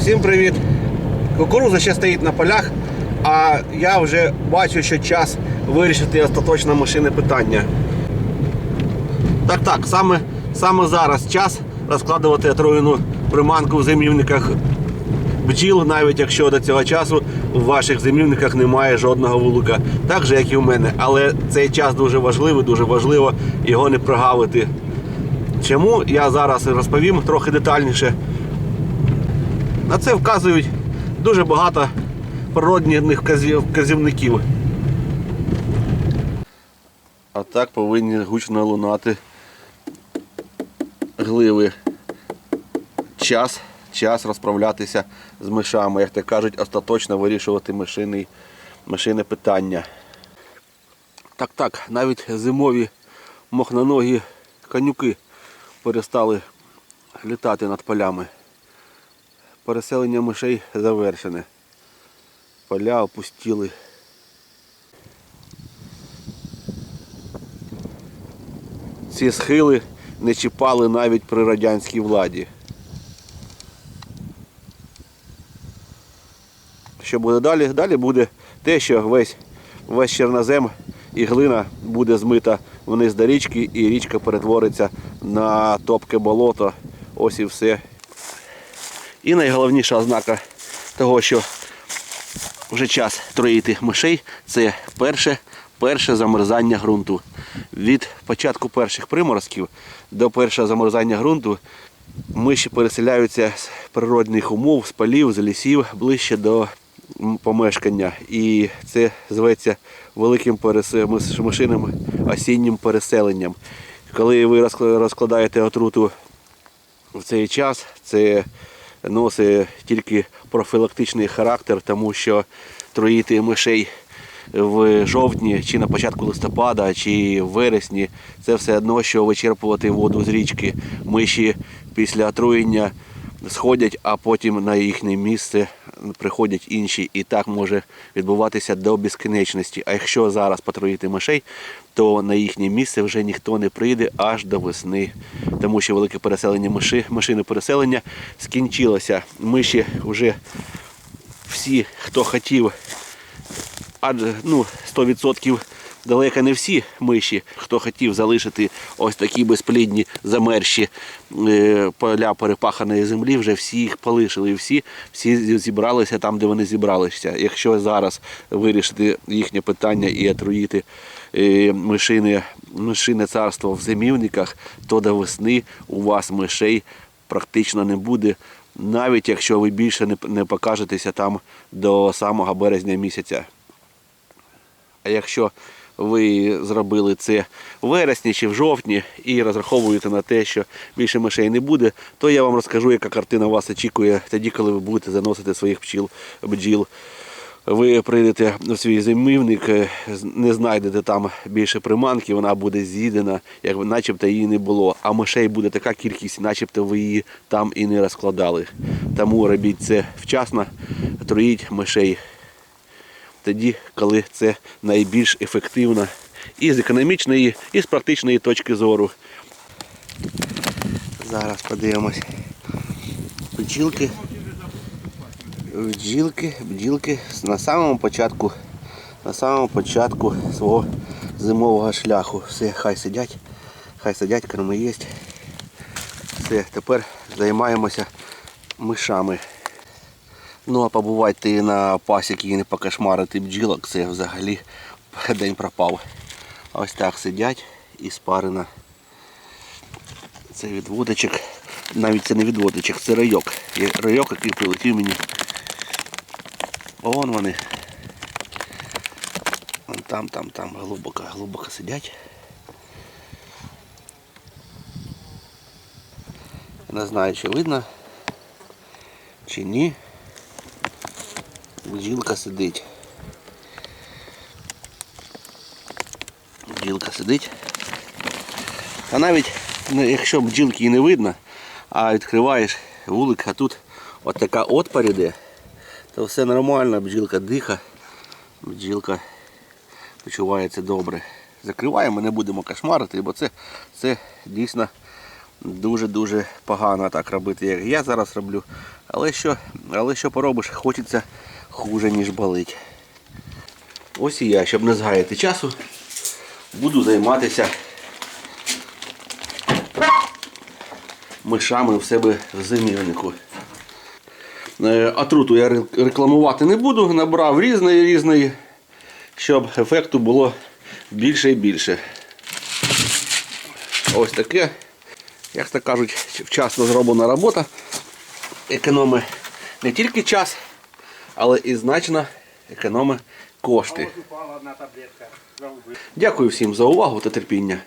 Всім привіт! Кукуруза ще стоїть на полях, а я вже бачу, що час вирішити остаточно машини питання. Так, так, саме, саме зараз час розкладувати отруєну приманку в зимівниках бджіл, навіть якщо до цього часу в ваших зимівниках немає жодного вулика, так же, як і в мене. Але цей час дуже важливий, дуже важливо його не прогавити. Чому я зараз розповім трохи детальніше. На це вказують дуже багато природних вказів- вказівників. А так повинні гучно лунати гливи. Час, час розправлятися з мишами, як то кажуть, остаточно вирішувати мишини, мишине питання. Так, так, навіть зимові мохноногі конюки перестали літати над полями. Переселення мишей завершене. Поля опустіли. Ці схили не чіпали навіть при радянській владі. Що буде далі? Далі буде те, що весь, весь чорнозем і глина буде змита вниз до річки, і річка перетвориться на топке болото. Ось і все. І найголовніша ознака того, що вже час троїти мишей, це перше, перше замерзання ґрунту. Від початку перших приморозків до першого замерзання ґрунту миші переселяються з природних умов, з полів, з лісів ближче до помешкання. І це зветься великим мишиним осіннім переселенням. Коли ви розкладаєте отруту в цей час це носить тільки профілактичний характер, тому що троїти мишей в жовтні чи на початку листопада, чи в вересні це все одно, що вичерпувати воду з річки. Миші після отруєння сходять, а потім на їхнє місце приходять інші. І так може відбуватися до безкінечності. А якщо зараз потроїти мишей, то на їхнє місце вже ніхто не прийде аж до весни. Тому що велике переселення миші, мишини переселення скінчилося. Миші вже всі, хто хотів, адже ну, 100% далеко не всі миші, хто хотів залишити ось такі безплідні замерші е, поля перепаханої землі, вже всі їх полишили. Всі, всі зібралися там, де вони зібралися. Якщо зараз вирішити їхнє питання і отруїти е, мишине, мишине царство в зимівниках, то до весни у вас мишей практично не буде. Навіть якщо ви більше не покажетеся там до самого березня місяця. А якщо ви зробили це в вересні чи в жовтні і розраховуєте на те, що більше мишей не буде, то я вам розкажу, яка картина вас очікує тоді, коли ви будете заносити своїх пчіл, бджіл. Ви прийдете в свій зимівник, е, не знайдете там більше приманки, вона буде з'їдена, як начебто її не було. А мишей буде така кількість, начебто ви її там і не розкладали. Тому робіть це вчасно, троїть мишей тоді, коли це найбільш ефективно і з економічної, і з практичної точки зору. Зараз подивимось. Бджілки. Бджілки, бджілки на самому початку, на самому початку свого зимового шляху. Все, хай сидять, хай сидять, корми є. Все, тепер займаємося мишами. Ну а побувати на пасіки і не покошмарити бджілок, це взагалі день пропав. Ось так сидять і спарена. Це від водочок. Навіть це не від водочок, це райок. Є райок, який прилетів мені. Вон вони. Вон там, там, там глибоко, глибоко сидять. Не знаю, чи видно, чи ні. Бджілка сидить. Бджілка сидить. А навіть ну, якщо бджілки і не видно, а відкриваєш вулик, а тут от така отпар іде, то все нормально, бджілка диха, бджілка почувається добре. Закриваємо, не будемо кошмарити, бо це, це дійсно дуже-дуже погано так робити, як я зараз роблю. Але що, але що поробиш, хочеться хуже, ніж болить. Ось і я, щоб не згаяти часу, буду займатися мишами в себе в зимівнику. Е, Отруту я рекламувати не буду, набрав різної різної, щоб ефекту було більше і більше. Ось таке, як то кажуть, вчасно зроблена робота. Економить не тільки час, але і значно економить кошти. Дякую всім за увагу та терпіння.